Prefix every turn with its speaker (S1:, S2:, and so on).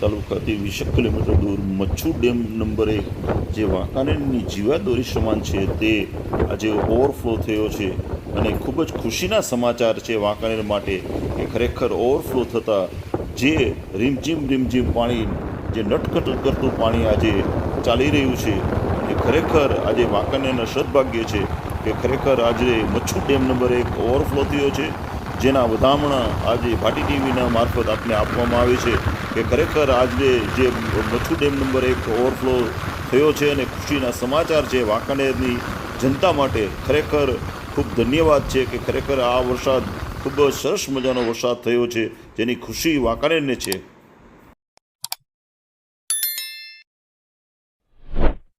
S1: તાલુકાથી વીસ કિલોમીટર દૂર Machchhu dam number એક, જે વાંકાનેરની જીવાદોરી સમાન છે, તે આજે ઓવરફ્લો થયો છે. અને ખૂબ જ ખુશીના સમાચાર છે વાંકાનેર માટે કે ખરેખર ઓવરફ્લો થતાં જે રીમઝીમ રીમઝીમ પાણી, જે નટખટ કરતું પાણી આજે ચાલી રહ્યું છે. એ ખરેખર આજે વાંકાનેરના સદભાગ્ય છે કે ખરેખર આજે મચ્છુ ડેમ નંબર એક ઓવરફ્લો થયો છે. જેના વધામણા આજે ભાટી ટીવીના મારફત આપને આપવામાં આવે છે કે ખરેખર આજે જે મચ્છુ ડેમ નંબર એક ઓવરફ્લો થયો છે અને ખુશીના સમાચાર છે, વાંકાનેરની જનતા માટે ખરેખર ખૂબ ધન્યવાદ છે કે ખરેખર આ વરસાદ ખૂબ સરસ મજાનો વરસાદ થયો છે, જેની ખુશી વાંકાનેરને છે.